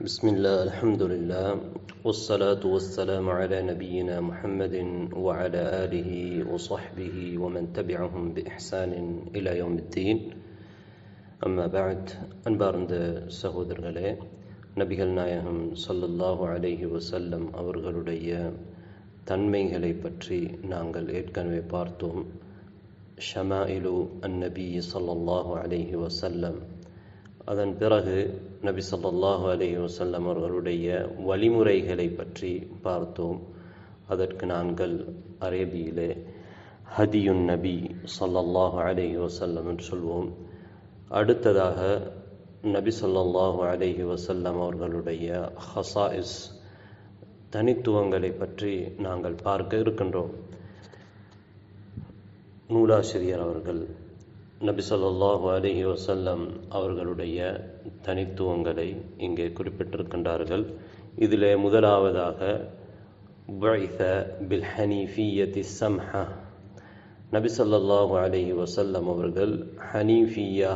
بسم الله الحمد لله والصلاة والسلام على نبينا محمد وعلى آله وصحبه ومن تبعهم بإحسان إلى يوم الدين أما بعد அன்பார்ந்த சகோதரர்களே நபிகள் நாயகம் ஸல்லல்லாஹு அலைஹி வஸல்லம் அவர்களுடைய தன்மைகளை பற்றி நாங்கள் ஏற்கனவே பார்த்தோம் ஷமாயிலு அந்நபி ஸல்லல்லாஹு அலைஹி வஸல்லம் அதன் பிறகு நபி சொல்லாஹு அலைஹி வசல்லம் அவர்களுடைய வழிமுறைகளை பற்றி பார்த்தோம். அதற்கு நாங்கள் அரேபியிலே ஹதியுன் நபி சொல்லல்லாஹு அலஹி வசல்லம் என்று சொல்வோம். அடுத்ததாக நபி சொல்லல்லாஹு அலஹி வசல்லம் அவர்களுடைய ஹசாயிஸ் தனித்துவங்களை பற்றி நாங்கள் பார்க்க இருக்கின்றோம். நூலாசிரியர் அவர்கள் நபி சொல்லாஹு அலைஹி வசல்லம் அவர்களுடைய தனித்துவங்களை இங்கே குறிப்பிட்டிருக்கின்றார்கள். இதில் முதலாவதாக புஇஸ பில் ஹனீஃபியத்தி சம்ஹா நபி சொல்லாஹு அலைஹி வசல்லம் அவர்கள் ஹனீஃபியா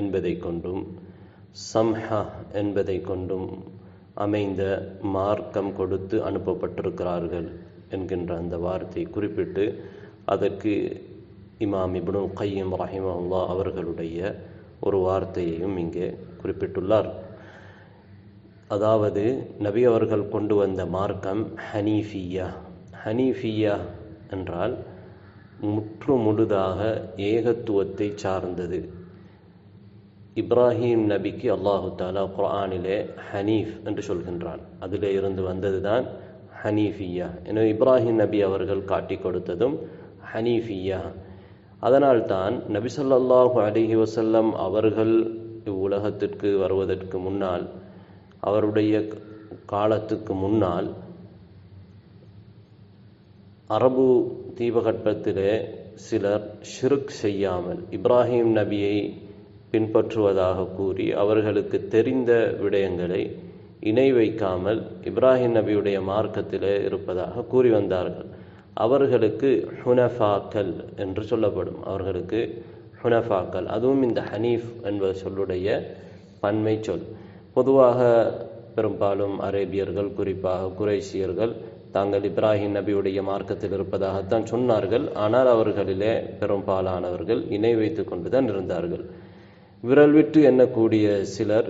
என்பதை கொண்டும் சம்ஹா என்பதை கொண்டும் அமைந்த மார்க்கம் கொடுத்து அனுப்பப்பட்டிருக்கிறார்கள் என்கின்ற அந்த வார்த்தை குறிப்பிட்டு அதற்கு இமாம் இப்னு கையம் ரஹிமஹுல்லா அவர்களுடைய ஒரு வார்த்தையையும் இங்கே குறிப்பிட்டுள்ளார். அதாவது நபி அவர்கள் கொண்டு வந்த மார்க்கம் ஹனீஃபியா. ஹனீஃபியா என்றால் முற்று முழுதாக ஏகத்துவத்தை சார்ந்தது. இப்ராஹிம் நபிக்கு அல்லாஹு தாலா குர்ஆனிலே ஹனீஃப் என்று சொல்கின்றான். அதிலே இருந்து வந்தது தான் ஹனீஃபியா. என இப்ராஹிம் நபி அவர்கள் காட்டி கொடுத்ததும் ஹனீஃபியா. அதனால்தான் நபிசல்லாஹு அலிஹி வசல்லம் அவர்கள் இவ்வுலகத்திற்கு வருவதற்கு முன்னால் அவருடைய காலத்துக்கு முன்னால் அரபு தீபகற்பத்திலே சிலர் ஷிருக் செய்யாமல் இப்ராஹிம் நபியை பின்பற்றுவதாக கூறி அவர்களுக்கு தெரிந்த விடயங்களை இணை வைக்காமல் இப்ராஹிம் நபியுடைய மார்க்கத்திலே இருப்பதாக கூறி வந்தார்கள். அவர்களுக்கு ஹுனஃபாக்கல் என்று சொல்லப்படும். அவர்களுக்கு ஹுனஃபாக்கல் அதுவும் இந்த ஹனீஃப் என்பது சொல்லுடைய பன்மை சொல். பொதுவாக பெரும்பாலும் அரேபியர்கள் குறிப்பாக குரேஷியர்கள் தாங்கள் இப்ராஹிம் நபியுடைய மார்க்கத்தில் இருப்பதாகத்தான் சொன்னார்கள். ஆனால் அவர்களிலே பெரும்பாலானவர்கள் இணை வைத்து கொண்டுதான் இருந்தார்கள். விரல் விட்டு எண்ணக்கூடிய சிலர்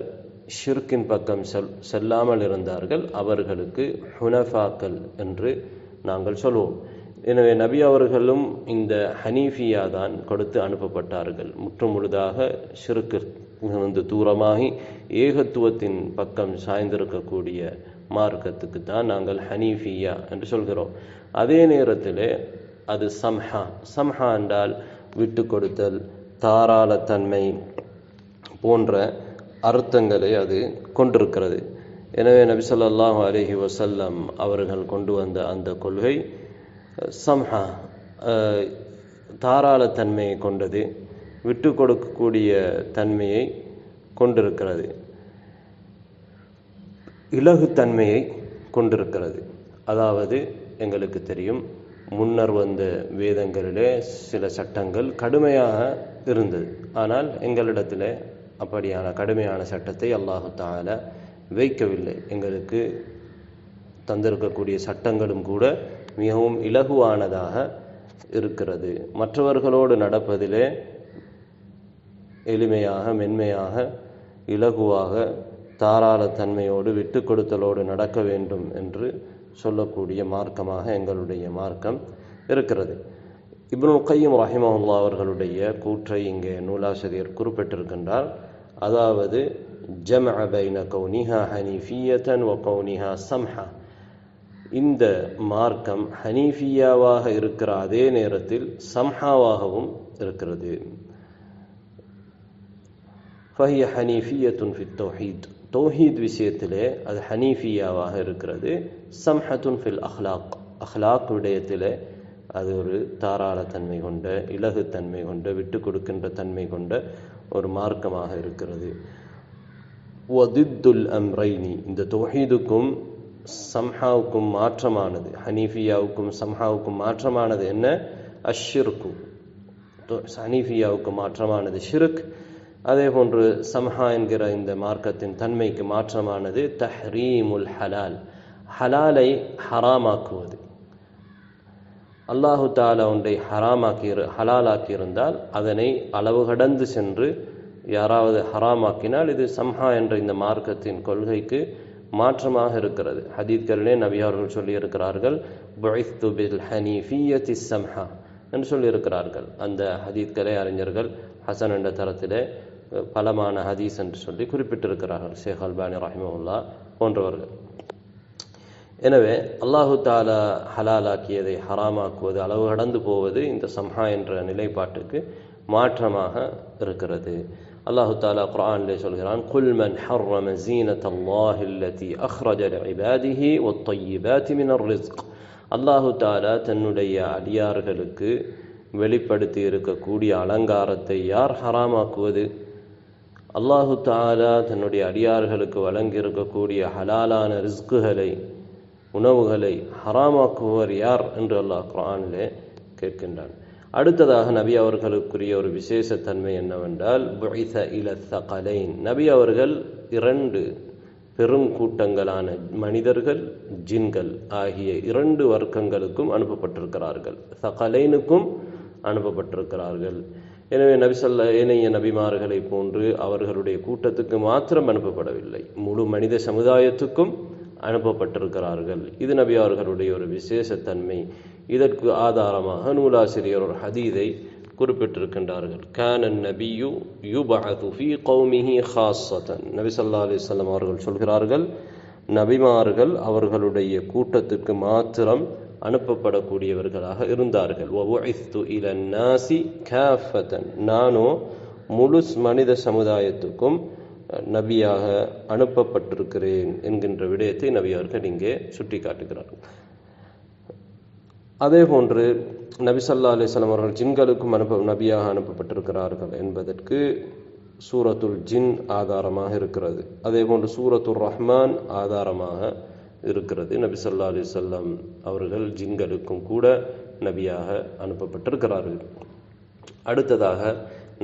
ஷிர்கின் பக்கம் செல் செல்லாமல் இருந்தார்கள். அவர்களுக்கு ஹுனஃபாக்கள் என்று நாங்கள் சொல்வோம். எனவே நபி அவர்களும் இந்த ஹனீஃபியா தான் கொடுத்து அனுப்பப்பட்டார்கள். முற்றுமுழுதாக சிறுக்கிருந்து தூரமாகி ஏகத்துவத்தின் பக்கம் சாய்ந்திருக்கக்கூடிய மார்க்கத்துக்கு தான் நாங்கள் ஹனீஃபியா என்று சொல்கிறோம். அதே நேரத்தில் அது சம்ஹா. சம்ஹா என்றால் விட்டு கொடுத்தல் தாராளத்தன்மை போன்ற அர்த்தங்களை அது கொண்டிருக்கிறது. எனவே நபி சொல்லாஹு அலஹி வசல்லம் அவர்கள் கொண்டு வந்த அந்த கொள்கை சம்ஹா தாராளத்தன்மையை கொண்டது விட்டு கொடுக்கக்கூடிய தன்மையை கொண்டிருக்கிறது. இலகுத்தன்மையை கொண்டிருக்கிறது. அதாவது எங்களுக்கு தெரியும் முன்னர் வந்த வேதங்களிலே சில சட்டங்கள் கடுமையாக இருந்தது. ஆனால் எங்களிடத்தில் அப்படியான கடுமையான சட்டத்தை அல்லாஹு தால வைக்கவில்லை. எங்களுக்கு தந்திருக்கக்கூடிய சட்டங்களும் கூட மிகவும் இலகுவானதாக இருக்கிறது. மற்றவர்களோடு நடப்பதிலே எளிமையாக மென்மையாக இலகுவாக தாராளத்தன்மையோடு விட்டு கொடுத்தலோடு நடக்க வேண்டும் என்று சொல்லக்கூடிய மார்க்கமாக எங்களுடைய மார்க்கம் இருக்கிறது. இப்னு கையம் ரஹிமஹுல்லா அவர்களுடைய கூற்றை இங்கே நூலாசிரியர் குறிப்பிட்டிருக்கின்றார். அதாவது ஜம் அபைன கௌனிஹா ஹனீஃபியத்தன் ஒ கௌனிஹா சம்ஹா. இந்த மார்க்கம் ஹனீஃபியாவாக இருக்கிற அதே நேரத்தில் சம்ஹாவாகவும் இருக்கிறது. ஃபஹிய ஹனீஃபியத்துன் ஃபி தௌஹீத். தௌஹீத் விஷயத்திலே அது ஹனீஃபியாவாக இருக்கிறது. சம்ஹத்துன் ஃபில் அஹ்லாக். அஹ்லாக் விடயத்திலே அது ஒரு தாராளத்தன்மை கொண்ட இலகுத்தன்மை கொண்ட விட்டு கொடுக்கின்ற தன்மை கொண்ட ஒரு மார்க்கமாக இருக்கிறது. ஒதித்துல் அம்ரைனி. இந்த தொஹீதுக்கும் சம்ஹாவுக்கும் மாற்றமானது. ஹனீஃபியாவுக்கும் சம்ஹாவுக்கும் மாற்றமானது என்ன? அஷ்ஷிருக்கு. ஹனீஃபியாவுக்கு மாற்றமானது ஷிருக். அதே போன்று சம்ஹா என்கிற இந்த மார்க்கத்தின் தன்மைக்கு மாற்றமானது தஹ்ரீமுல் ஹலால். ஹலாலை ஹராமாக்குவது. அல்லாஹு தாலா ஒன்றை ஹராமாக்கி ஹலாலாக்கி இருந்தால் அதனை அளவு கடந்து சென்று யாராவது ஹராமாக்கினால் இது சம்ஹா என்ற இந்த மார்க்கத்தின் கொள்கைக்கு மாற்றமாக இருக்கிறது. ஹதீத்களிலே நபியார்கள் சொல்லியிருக்கிறார்கள் புழைத்து பில் ஹனீஃபியத்தி சம்ஹா என்று சொல்லியிருக்கிறார்கள். அந்த ஹதீத்களை அறிஞர்கள் ஹசன் என்ற தரத்திலே பலமான ஹதீஸ் என்று சொல்லி குறிப்பிட்டிருக்கிறார்கள் ஷேக் அல்பானி ரஹிமவுல்லா போன்றவர்கள். எனவே அல்லாஹு தாலா ஹலாலாக்கியதை ஹராமாக்குவது அளவு கடந்து போவது இந்த சம்ஹா என்ற நிலைப்பாட்டுக்கு மாற்றமாக இருக்கிறது. அல்லாஹு தாலா குரானிலே சொல்கிறான் குல் மன் ஹர்ரம ஜீனத் அல்லாஹ் இல்லதி அஹ்ரஜ லிபாதிஹி வத்தய்யிபாதி மினர் ரிஸ்க் அல்லாஹு தாலா தன்னுடைய அடியார்களுக்கு வெளிப்படுத்தி இருக்கக்கூடிய அலங்காரத்தை யார் ஹராமாக்குவது? அல்லாஹு தாலா தன்னுடைய அடியார்களுக்கு வழங்கி இருக்கக்கூடிய ஹலாலான ரிஸ்குகளை உணவுகளை ஹராமாக்குவர் யார் என்று அல்லாஹ் குரானிலே கேட்கின்றான். அடுத்ததாக நபி அவர்களுக்குரிய ஒரு விசேஷத்தன்மை என்னவென்றால் புகைத இல தகலைன். நபி அவர்கள் இரண்டு பெருங்கூட்டங்களான மனிதர்கள் ஜின்கள் ஆகிய இரண்டு வர்க்கங்களுக்கும் அனுப்பப்பட்டிருக்கிறார்கள். சகலைனுக்கும் அனுப்பப்பட்டிருக்கிறார்கள். எனவே நபிசல்ல ஏனைய நபிமார்களை போன்று அவர்களுடைய கூட்டத்துக்கு மாத்திரம் அனுப்பப்படவில்லை. முழு மனித சமுதாயத்துக்கும் அனுப்பப்பட்டிருக்கிறார்கள். இது நபி அவர்களுடைய ஒரு விசேஷத்தன்மை. இதற்கு ஆதாரமாக நூலாசிரியர் ஒரு ஹதீதை குறிப்பிட்டிருக்கின்றார்கள். கானன் நபியு யுபஅது ஃபி கௌமிஹி ஹாஸத்தன். நபி ஸல்லல்லாஹு அலைஹி அவர்கள் சொல்கிறார்கள் நபிமார்கள் அவர்களுடைய கூட்டத்துக்கு மாத்திரம் அனுப்பப்படக்கூடியவர்களாக இருந்தார்கள். வபுஇஸ்து இல நாசி நானோ முழு மனித சமுதாயத்துக்கும் நபியாக அனுப்பப்பட்டிருக்கிறேன் என்கின்ற விடயத்தை நபியார்கள் இங்கே சுட்டி காட்டுகிறார்கள் அதே போன்று நபி சல்லா அலிஸ்லாம் அவர்கள் ஜின்களுக்கும் அனுப்ப நபியாக அனுப்பப்பட்டிருக்கிறார்கள் என்பதற்கு சூரத்துல் ஜின் ஆதாரமாக இருக்கிறது. அதே போன்று சூரத்துல் ரஹ்மான் ஆதாரமாக இருக்கிறது. நபி சொல்லா அலிசல்லாம் அவர்கள் ஜின்களுக்கும் கூட நபியாக அனுப்பப்பட்டிருக்கிறார்கள். அடுத்ததாக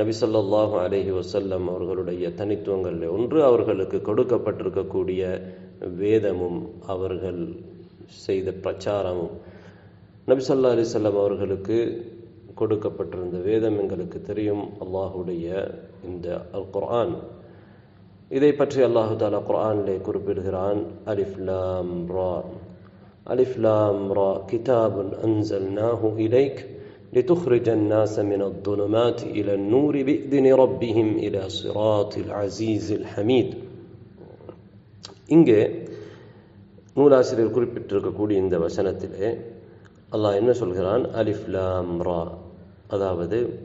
நபி சொல்லாஹு அலஹி வசல்லம் அவர்களுடைய தனித்துவங்களில் ஒன்று அவர்களுக்கு கொடுக்கப்பட்டிருக்கக்கூடிய வேதமும் அவர்கள் செய்த பிரச்சாரமும் நபி ஸல்லல்லாஹு அலைஹி வஸல்லம் அவர்களுக்கு கொடுக்கப்பட்டிருந்த வேதம் எங்களுக்கு தெரியும் அல்லாஹுடைய இந்த அல் குர்ஆன் இதை பற்றி அல்லாஹு தாலா குர்ஆனிலே குறிப்பிடுகிறான் அலிஃப் லாம் ரா அலிஃப் லாம் ரா கிதாபுன் அன்சல்னாஹு இலைக் لتخرج الناس من الظلمات إلى النور بإذن ربهم إلى صراط العزيز الحميد இங்கே நூலாசிரியர் குறிப்பிட்டிருக்கக்கூடிய இந்த வசனத்திலே அல்லாஹ் என்ன சொல்கிறான்? அலிஃப் லாம் ரா. அதாவது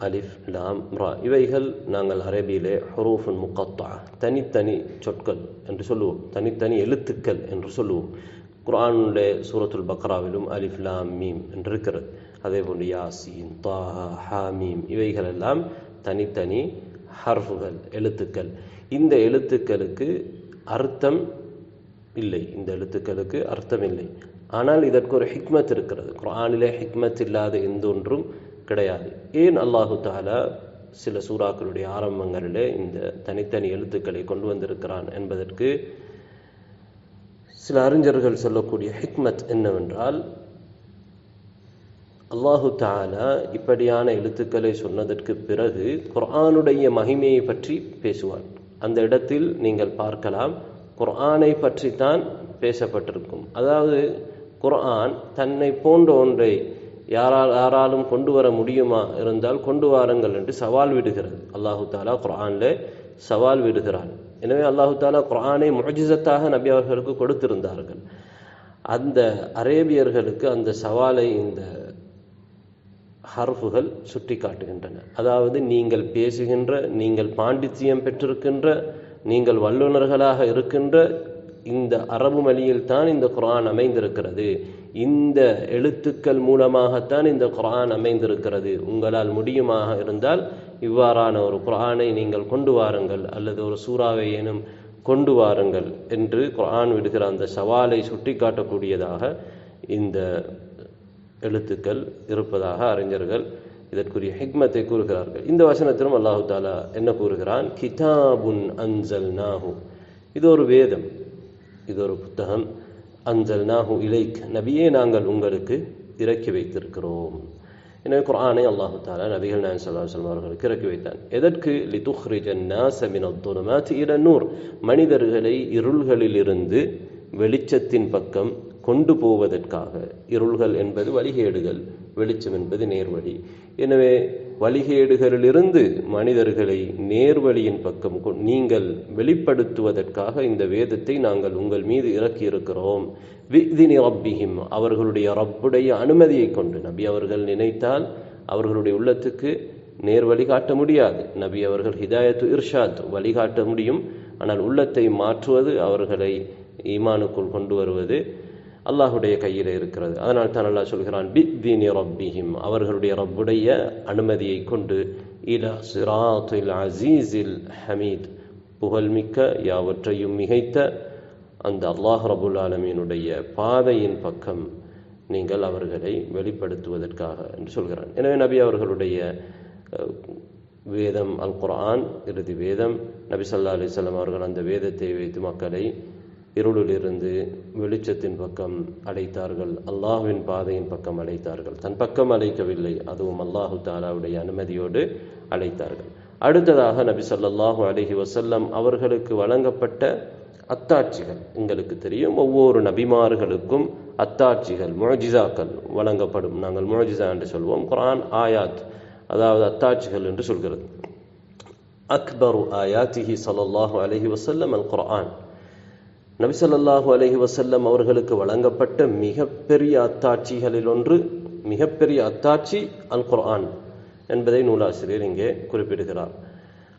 அலிஃப் லாம் ரா. இவைகள் நாங்கள் அரபியிலே ஹரூஃபுன் முக்கத்தா தனித்தனி சொற்கள் என்று சொல்லுவோம். தனித்தனி எழுத்துக்கள் என்று சொல்லுவோம். குரானுடைய சூரத்துல் பக்ராவிலும் அலிஃப் லாம் மீம் என்று இருக்கிறது அதே போன்று யாசின் தாஹா ஹாமீம் இவைகள் எல்லாம் தனித்தனி ஹர்ஃபுகள் எழுத்துக்கள். இந்த எழுத்துக்களுக்கு அர்த்தம் இல்லை. இந்த எழுத்துக்களுக்கு அர்த்தம் இல்லை. ஆனால் இதற்கு ஒரு ஹிக்மத் இருக்கிறது. குரானிலே ஹிக்மத் இல்லாத எந்த ஒன்றும் கிடையாது. ஏன் அல்லாஹு தாலா சில சூறாக்களுடைய ஆரம்பங்களிலே இந்த தனித்தனி எழுத்துக்களை கொண்டு வந்திருக்கிறான் என்பதற்கு சில அறிஞர்கள் சொல்லக்கூடிய ஹிக்மத் என்னவென்றால் அல்லாஹு தாலா இப்படியான எழுத்துக்களை சொன்னதற்கு பிறகு குர்ஆனுடைய மகிமையை பற்றி பேசுவான் அந்த இடத்தில் நீங்கள் பார்க்கலாம் குர்ஆனை பற்றித்தான் பேசப்பட்டிருக்கும். அதாவது குர்ஆன் தன்னை போன்ற ஒன்றை யாரால் யாராலும் கொண்டு வர முடியுமா இருந்தால் கொண்டு வாருங்கள் என்று சவால் விடுகிறது. அல்லாஹு தாலா குரானில் சவால் விடுகிறான். எனவே அல்லாஹு தாலா குரானை முஜிசத்தாக நபி அவர்களுக்கு கொடுத்திருந்தார்கள். அந்த அரேபியர்களுக்கு அந்த சவாலை இந்த ஹர்ஃபுகள் சுட்டி காட்டுகின்றன அதாவது நீங்கள் பேசுகின்ற நீங்கள் பாண்டித்தியம் பெற்றிருக்கின்ற நீங்கள் வல்லுநர்களாக இருக்கின்ற இந்த அரபு மொழியில் தான் இந்த குரான் அமைந்திருக்கிறது. இந்த எழுத்துக்கள் மூலமாகத்தான் இந்த குரான் அமைந்திருக்கிறது. உங்களால் முடியுமாக இருந்தால் இவ்வாறான ஒரு குரானை நீங்கள் கொண்டு வாருங்கள் அல்லது ஒரு சூறாவை எனும் கொண்டு வாருங்கள் என்று குரான் விடுகிற அந்த சவாலை சுட்டி காட்டக்கூடியதாக இந்த எழுத்துக்கள் இருப்பதாக அறிஞர்கள் இதற்குரிய ஹிக்மத்தை கூறுகிறார்கள். இந்த வசனத்திலும் அல்லாஹு தாலா என்ன கூறுகிறான்? கிதாபுன் அன்சல் நாஹு இது ஒரு வேதம். இது ஒரு புத்தகம். அஞ்சல் நாஹு இலைக். நபியே நாங்கள் உங்களுக்கு இறக்கி வைத்திருக்கிறோம். எனவே குரானை அல்லாஹு தாலா நபிகள் நாயன் சல்லா சொல்லம் அவர்களுக்கு இறக்கி வைத்தான். எதற்கு? லிதுஹ்ரிஜன்னாசமினத்துலமாத் இல நூர். மனிதர்களை இருள்களிலிருந்து வெளிச்சத்தின் பக்கம் கொண்டு போவதற்காக. இருள்கள் என்பது வழிகேடுகள் வெளிச்சம் என்பது நேர்வழி. எனவே வழிகேடுகளிலிருந்து மனிதர்களை நேர்வழியின் பக்கம் நீங்கள் வெளிப்படுத்துவதற்காக இந்த வேதத்தை நாங்கள் உங்கள் மீது இறக்கி இருக்கிறோம் விதினி ரப்பிஹிம் அவர்களுடைய ரப்புடைய அனுமதியை கொண்டு. நபி அவர்கள் நினைத்தால் அவர்களுடைய உள்ளத்துக்கு நேர் வழிகாட்ட முடியாது. நபி அவர்கள் ஹிதாயத்து இர்ஷாத் வழிகாட்ட முடியும். ஆனால் உள்ளத்தை மாற்றுவது அவர்களை ஈமானுக்குள் கொண்டு வருவது அல்லாஹுடைய கையில் இருக்கிறது. அதனால் தான் அல்லாஹ் சொல்கிறான் பித்தீனி ரப்பிஹிம். அவர்களுடைய ரப்புடைய அனுமதியை கொண்டு இலா சிராத்தில் அசீஸில் ஹமீத் புகழ்மிக்க யாவற்றையும் மிகைத்த அந்த அல்லாஹ் ரபுல் ஆலமீனுடைய பாதையின் பக்கம் நீங்கள் அவர்களை வெளிப்படுத்துவதற்காக என்று சொல்கிறான். எனவே நபி அவர்களுடைய வேதம் அல் குர்ஆன் இறுதி வேதம் நபி சல்லா அலிசல்லாம் அவர்கள் அந்த வேதத்தை வைத்து மக்களை இருளிலிருந்து வெளிச்சத்தின் பக்கம் அழைத்தார்கள் அல்லாஹுவின் பாதையின் பக்கம் அழைத்தார்கள் தன் பக்கம் அழைக்கவில்லை அதுவும் அல்லாஹு தாலாவுடைய அனுமதியோடு அழைத்தார்கள் அடுத்ததாக நபி சொல்லாஹு அலஹி வசல்லம் அவர்களுக்கு வழங்கப்பட்ட அத்தாட்சிகள். எங்களுக்கு தெரியும் ஒவ்வொரு நபிமார்களுக்கும் அத்தாட்சிகள் முழஜிசாக்கள் வழங்கப்படும். நாங்கள் முழஜிசா என்று சொல்வோம். குரான் ஆயாத் அதாவது அத்தாட்சிகள் என்று சொல்கிறது. அக்பரு ஆயாத்திஹி ஸல்லல்லாஹு அலஹி வசல்லம் அல் குரான் நபி அலஹி வசல்லம் அவர்களுக்கு வழங்கப்பட்ட மிகப்பெரிய அத்தாட்சிகளில் ஒன்று மிகப்பெரிய அத்தாட்சி அல் குர்ஆன் என்பதை நூலாசிரியர் இங்கே குறிப்பிடுகிறார்.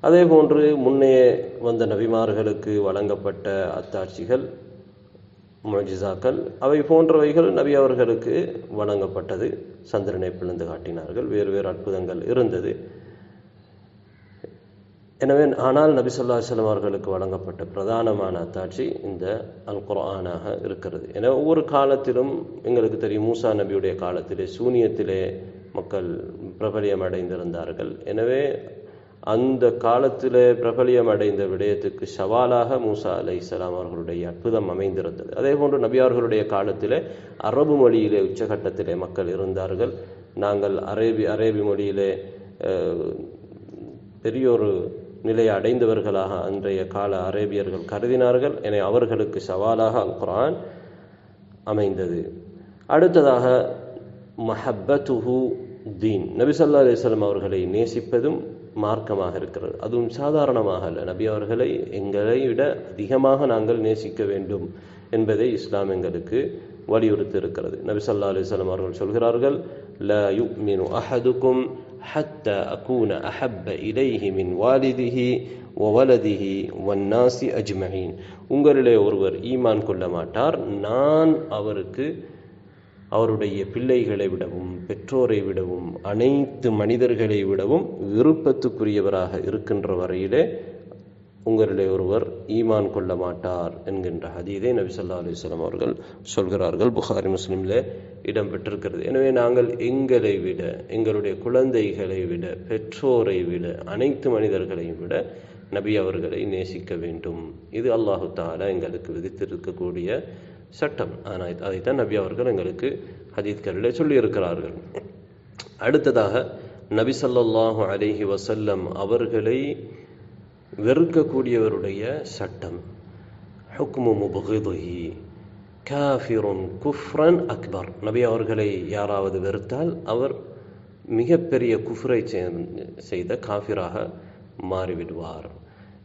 அதே போன்று முன்னே வந்த நபிமார்களுக்கு வழங்கப்பட்ட அத்தாட்சிகள் முஜிசாக்கள் அவை போன்றவைகள் நபி அவர்களுக்கு வழங்கப்பட்டது. சந்திரனை பிளந்து காட்டினார்கள். வேறு வேறு அற்புதங்கள் இருந்தது. எனவே ஆனால் நபி சொல்லா அலைஹி அவர்களுக்கு வழங்கப்பட்ட பிரதானமான அத்தாட்சி இந்த அல் குர்ஆனாக இருக்கிறது. என ஒவ்வொரு காலத்திலும் எங்களுக்கு தெரியும் மூசா நபியுடைய காலத்திலே சூனியத்திலே மக்கள் பிரபலியம் அடைந்திருந்தார்கள் எனவே அந்த காலத்திலே பிரபலியம் அடைந்த விடயத்துக்கு சவாலாக மூசா அலைஹிஸ்ஸலாம் அவர்களுடைய அற்புதம் அமைந்திருந்தது. அதே போன்று நபி அவர்களுடைய காலத்திலே அரபு மொழியிலே உச்சகட்டத்திலே மக்கள் இருந்தார்கள். நாங்கள் அரேபி அரேபி மொழியிலே பெரிய ஒரு நிலையை அடைந்தவர்களாக அன்றைய கால அரேபியர்கள் கருதினார்கள். என அவர்களுக்கு சவாலாக அல் அமைந்தது. அடுத்ததாக மஹப்பத்துஹு தீன். நபி ஸல்லல்லாஹு அவர்களை நேசிப்பதும் மார்க்கமாக இருக்கிறது. அதுவும் சாதாரணமாக அல்ல. நபி அவர்களை எங்களை விட அதிகமாக நாங்கள் நேசிக்க வேண்டும் என்பதை இஸ்லாம் எங்களுக்கு வலியுறுத்தி இருக்கிறது நபி ஸல்லல்லாஹு அலைஹி அவர்கள் சொல்கிறார்கள் ல யு மீனு அஹதுக்கும் حتى أكون أحب إليه من والده وولده والناس أجمعين உங்களிலே ஒருவர் ஈமான் கொள்ள மாட்டார் நான் அவருக்கு அவருடைய பிள்ளைகளை விடவும் பெற்றோரை விடவும் அனைத்து மனிதர்களை விடவும் விருப்பத்துக்குரியவராக இருக்கின்ற வரையிலே உங்களிலே ஒருவர் ஈமான் கொள்ள மாட்டார் என்கின்ற ஹதீதை நபி சொல்லா அலிஸ்லாம் அவர்கள் சொல்கிறார்கள். புகாரி முஸ்லீமில் இடம்பெற்றிருக்கிறது எனவே நாங்கள் எங்களை விட எங்களுடைய குழந்தைகளை விட பெற்றோரை விட அனைத்து மனிதர்களையும் விட நபி அவர்களை நேசிக்க வேண்டும். இது அல்லாஹு தாலா எங்களுக்கு விதித்திருக்கக்கூடிய சட்டம். ஆனால் அதைத்தான் நபி அவர்கள் எங்களுக்கு ஹதீத்களிலே சொல்லியிருக்கிறார்கள். அடுத்ததாக நபி ஸல்லல்லாஹு அலிஹி வசல்லம் அவர்களை வெறுக்கக்கூடியவருடைய சட்டம். ஹுக்மு முபுகுதுஹி. காஃபிரும் குஃப்ரன் அக்பர். நபி அவர்களை யாராவது வெறுத்தால் அவர் மிகப்பெரிய குஃப்ரை செய்த காஃபிராக மாறிவிடுவார்.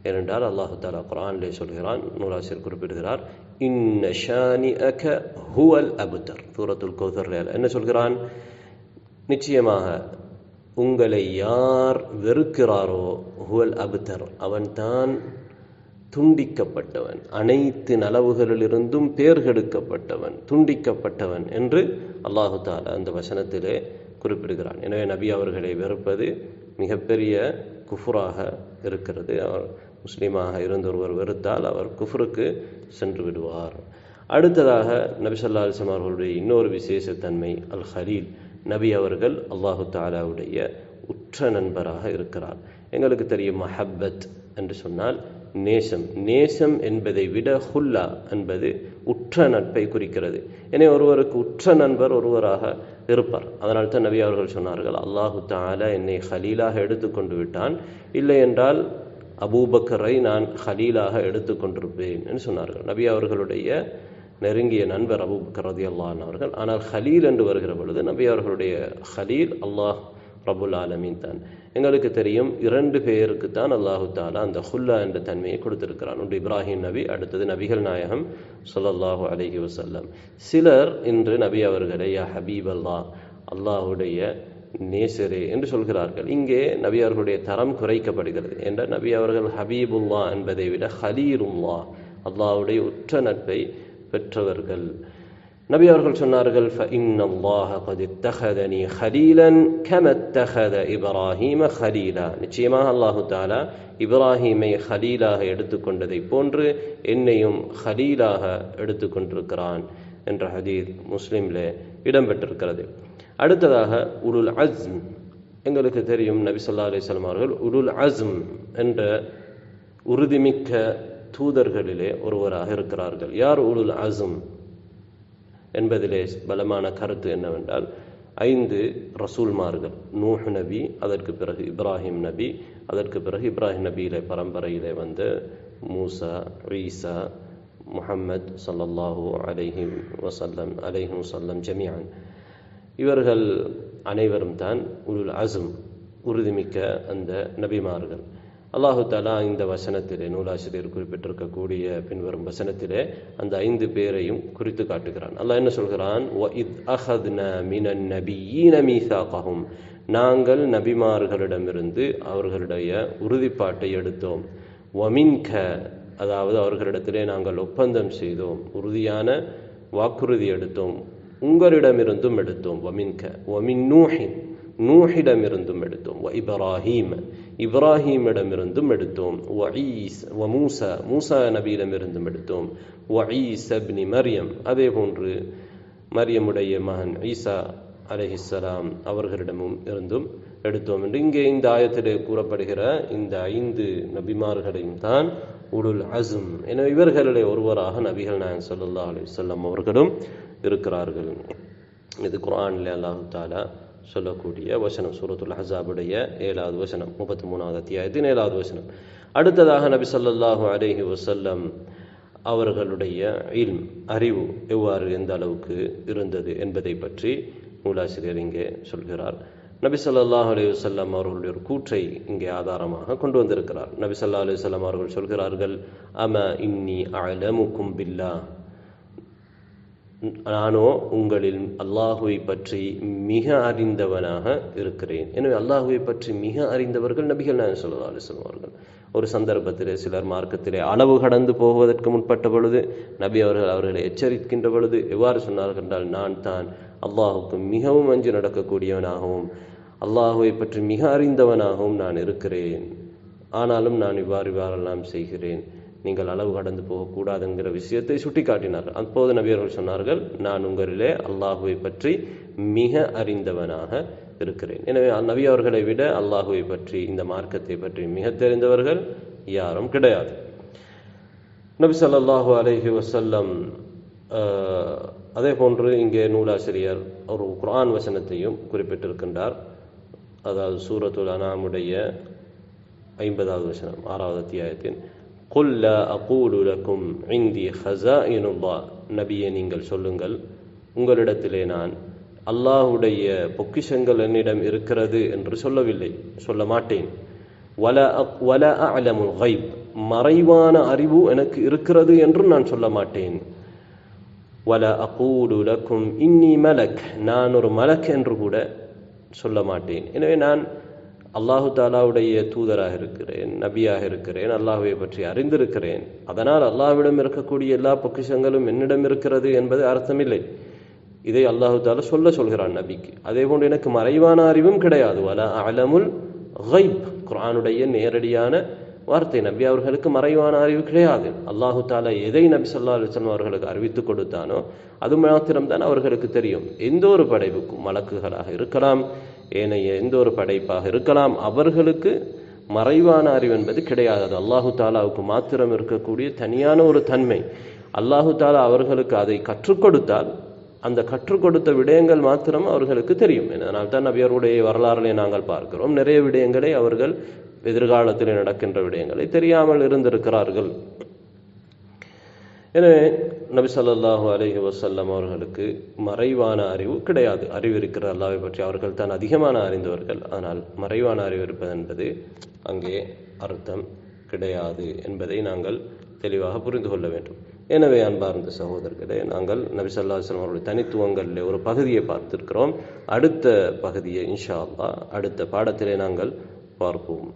ஏனென்றால் அல்லாஹு தாலா குரான்லே சொல்கிறான் நூலாசிரியர் குறிப்பிடுகிறார் இன்ன ஷானிஅக ஹுவல் அபுதர். சூரத்துல் கௌதர்ல என்ன சொல்கிறான்? நிச்சயமாக உங்களை யார் வெறுக்கிறாரோ ஹுவல் அபுதர் அவன்தான் துண்டிக்கப்பட்டவன். அனைத்து நலவுகளிலிருந்தும் பேர்கெடுக்கப்பட்டவன் துண்டிக்கப்பட்டவன் என்று அல்லாஹு தாலா அந்த வசனத்திலே குறிப்பிடுகிறான். எனவே நபி அவர்களை வெறுப்பது மிகப்பெரிய குஃபுராக இருக்கிறது. அவர் முஸ்லீமாக இருந்த ஒருவர் வெறுத்தால் அவர் குஃபருக்கு சென்று விடுவார். அடுத்ததாக நபி ஸல்லல்லாஹு அவர்களுடைய இன்னொரு விசேஷத்தன்மை அல் ஹலீல் நபி அவர்கள் அல்லாஹு தாலாவுடைய உற்ற நண்பராக இருக்கிறார். எங்களுக்கு தெரியும் மஹப்பத் என்று சொன்னால் நேசம். நேசம் என்பதை விட ஹுல்லா என்பது உற்ற நட்பை குறிக்கிறது. எனவே ஒருவருக்கு உற்ற நண்பர் ஒருவராக இருப்பார். அதனால் தான் நபி அவர்கள் சொன்னார்கள் அல்லாஹு தாலா என்னை ஹலீலாக எடுத்துக்கொண்டு விட்டான். இல்லை என்றால் அபூபக்கரை நான் ஹலீலாக எடுத்துக்கொண்டிருப்பேன் என்று சொன்னார்கள். நபி அவர்களுடைய நெருங்கிய நண்பர் அபு ரதி அல்லான் அவர்கள். ஆனால் ஹலீல் என்று வருகிற பொழுது நபி அவர்களுடைய ஹலீல் அல்லாஹ் ரபுல் ஆலமீன் தான். எங்களுக்கு தெரியும் இரண்டு பேருக்கு தான் அல்லாஹு தாலா அந்த ஹுல்லா என்ற தன்மையை கொடுத்திருக்கிறான். ஒன்று இப்ராஹிம் நபி அடுத்தது நபிகள் நாயகம் சொல்லல்லாஹு அலஹி வசல்லம் சிலர் இன்று நபி அவர்களை யா ஹபீப் அல்லா அல்லாஹுடைய நேசரே என்று சொல்கிறார்கள். இங்கே நபி அவர்களுடைய தரம் குறைக்கப்படுகிறது. என்ற நபி அவர்கள் ஹபீபுல்லா என்பதை விட ஹலீருல்லா அல்லாஹுடைய உற்ற நட்பை பெற்றவர்கள். நபி அவர்கள் சொன்னார்கள் இப்ராஹிம ஹலீலா நிச்சயமாக அல்லாஹு தாலா இப்ராஹீமை ஹலீலாக எடுத்துக்கொண்டதை போன்று என்னையும் ஹலீலாக எடுத்துக்கொண்டிருக்கிறான் என்ற ஹதீத் முஸ்லீமில் இடம்பெற்றிருக்கிறது. அடுத்ததாக உருள் அஸ்ம். எங்களுக்கு தெரியும் நபி சொல்லா அலிஸ்லாம் அவர்கள் உருள் அஸ்ம் என்ற உறுதிமிக்க தூதர்களிலே ஒருவராக இருக்கிறார்கள். யார் உலுல் அசும் என்பதிலே பலமான கருத்து என்னவென்றால் ஐந்து ரசூல்மார்கள். நூஹ் நபி அதற்கு பிறகு இப்ராஹிம் நபி அதற்கு பிறகு இப்ராஹிம் நபியிலே பரம்பரையிலே வந்த மூசா ஈசா முஹம்மத் சல்லல்லாஹூ அலைஹி வசல்லம் அலைஹி வசல்லம் ஜமியான் இவர்கள் அனைவரும் தான் உருள் அசும் உறுதிமிக்க அந்த நபிமார்கள். அல்லாஹு தாலா இந்த வசனத்திலே நூலாசிரியர் குறிப்பிட்டிருக்கக்கூடிய பின்வரும் வசனத்திலே அந்த ஐந்து பேரையும் குறித்து காட்டுகிறான். அல்லாஹ் என்ன சொல்கிறான்? நாங்கள் நபிமார்களிடமிருந்து அவர்களுடைய உறுதிப்பாட்டை எடுத்தோம். வமின்க அதாவது அவர்களிடத்திலே நாங்கள் ஒப்பந்தம் செய்தோம். உறுதியான வாக்குறுதி எடுத்தோம். உங்களிடமிருந்தும் எடுத்தோம். வமின்க ஒமின் நூஹின். நூஹிடமிருந்தும் எடுத்தோம். இப்ராஹீம். இப்ராஹீமிடமிருந்தும் எடுத்தோம். வ வ மூசா மூசா நபியிடமிருந்தும் எடுத்தோம். வ அப்னி மரியம் அதே போன்று மரியமுடைய மகன் ஈசா அலஹிஸ்லாம் அவர்களிடமும் இருந்தும் எடுத்தோம் என்று இங்கே இந்த ஆயத்திலே கூறப்படுகிற இந்த ஐந்து நபிமார்களையும் தான் உடுல் அசும் என இவர்களிலே ஒருவராக நபிகள் நாயன் சல்லா அலி சொல்லம் அவர்களும் இருக்கிறார்கள். இது குரானில் அல்லாஹு தாலா சொல்லக்கூடிய வசனம் சூரத்துல் ஹசாபுடைய ஏழாவது வசனம் முப்பத்தி மூணாவது அத்தியாயத்தின் ஏழாவது வசனம். அடுத்ததாக நபி சொல்லல்லாஹு அலேஹி வசல்லம் அவர்களுடைய இல்ம் அறிவு எவ்வாறு எந்த அளவுக்கு இருந்தது என்பதை பற்றி நூலாசிரியர் இங்கே சொல்கிறார். நபி ஸல்லல்லாஹு அலி வல்லம் அவர்களுடைய ஒரு கூற்றை இங்கே ஆதாரமாக கொண்டு வந்திருக்கிறார். நபி ஸல்லல்லாஹு அலி வல்லம் அவர்கள் சொல்கிறார்கள் அம இன்னி அலமுக்கும் பில்லா. நானோ உங்களில் அல்லாஹுவை பற்றி மிக அறிந்தவனாக இருக்கிறேன். எனவே அல்லாஹுவை பற்றி மிக அறிந்தவர்கள் நபிகள் நான் ஸல்லல்லாஹு அலைஹி ஒரு சந்தர்ப்பத்திலே சிலர் மார்க்கத்திலே அளவு கடந்து போவதற்கு முற்பட்ட பொழுது நபி அவர்கள் அவர்களை எச்சரிக்கின்ற பொழுது எவ்வாறு சொன்னார்கள் என்றால் நான் தான் அல்லாஹுக்கு மிகவும் அஞ்சு நடக்கக்கூடியவனாகவும் அல்லாஹுவை பற்றி மிக அறிந்தவனாகவும் நான் இருக்கிறேன். ஆனாலும் நான் இவ்வாறு இவ்வாறெல்லாம் செய்கிறேன். நீங்கள் அளவு கடந்து போகக்கூடாதுங்கிற விஷயத்தை சுட்டிக்காட்டினார்கள். அப்போது நபியர்கள் சொன்னார்கள் நான் உங்களிலே அல்லாஹுவை பற்றி மிக அறிந்தவனாக இருக்கிறேன். எனவே நபி அவர்களை விட அல்லாஹுவை பற்றி இந்த மார்க்கத்தை பற்றி மிக தெரிந்தவர்கள் யாரும் கிடையாது. நபி ஸல்லல்லாஹு அலஹி வசல்லம் அதே போன்று இங்கே நூலாசிரியர் ஒரு குரான் வசனத்தையும் குறிப்பிட்டிருக்கின்றார். அதாவது சூரத்துல் அனாமுடைய ஐம்பதாவது வசனம் ஆறாவது அத்தியாயத்தின் குல் லா அகூலு லக்கும் இந்தி ஹசா அல்லாஹ் நபியே நீங்கள் சொல்லுங்கள் உங்களிடத்திலே நான் அல்லாஹுடைய பொக்கிஷங்கள் என்னிடம் இருக்கிறது என்று சொல்லவில்லை சொல்ல மாட்டேன். வல வல அலமுல் கைப். மறைவான அறிவு எனக்கு இருக்கிறது என்றும் நான் சொல்ல மாட்டேன். வல அகூலு லக்கும் இன்னி மலக். நான் ஒரு மலக் என்று கூட சொல்ல மாட்டேன். எனவே நான் அல்லாஹு தாலாவுடைய தூதராக இருக்கிறேன் நபியாக இருக்கிறேன் அல்லாஹுவை பற்றி அறிந்திருக்கிறேன். அதனால் அல்லாஹ்விடம் இருக்கக்கூடிய எல்லா பொக்கிஷங்களும் என்னிடம் இருக்கிறது என்பது அர்த்தமில்லை. இதை அல்லாஹு தாலா சொல்ல சொல்கிறான் நபிக்கு. அதே போன்று எனக்கு மறைவான அறிவும் கிடையாது. வல அலமுல் ஹைப் குரானுடைய நேரடியான வார்த்தை. நபி அவர்களுக்கு மறைவான அறிவு கிடையாது. அல்லாஹு தாலா எதை நபி சொல்லா அலுவலம் அவர்களுக்கு அறிவித்து கொடுத்தானோ அது மாத்திரம்தான் அவர்களுக்கு தெரியும். எந்த ஒரு படைப்புக்கும் மலக்குகளாக இருக்கலாம். ஏனைய எந்த ஒரு படைப்பாக இருக்கலாம் அவர்களுக்கு மறைவான அறிவு என்பது கிடையாது அது அல்லாஹு தாலாவுக்கு மாத்திரம் இருக்கக்கூடிய தனியான ஒரு தன்மை. அல்லாஹு தாலா அவர்களுக்கு அதை கற்றுக் கொடுத்தால் அந்த கற்றுக் கொடுத்த விடயங்கள் மாத்திரம் அவர்களுக்கு தெரியும். அதனால் தான் நபியருடைய வரலாறுகளை நாங்கள் பார்க்கிறோம். நிறைய விடயங்களை அவர்கள் எதிர்காலத்தில் நடக்கின்ற விடயங்களை தெரியாமல் இருந்திருக்கிறார்கள். எனவே நபிசல்லாஹு அலஹி வசல்லம் அவர்களுக்கு மறைவான அறிவு கிடையாது. அறிவு இருக்கிற அல்லாவை பற்றி அவர்கள் தான் அதிகமான அறிந்தவர்கள். ஆனால் மறைவான அறிவு இருப்பது என்பது அங்கே அர்த்தம் கிடையாது என்பதை நாங்கள் தெளிவாக புரிந்து கொள்ள வேண்டும். எனவே அன்பார்ந்த சகோதரர்களே நாங்கள் நபி ஸல்லல்லாஹு அவருடைய தனித்துவங்களில் ஒரு பகுதியை பார்த்திருக்கிறோம். அடுத்த பகுதியை இன்ஷா அல்லா அடுத்த பாடத்திலே நாங்கள் பார்ப்போம்.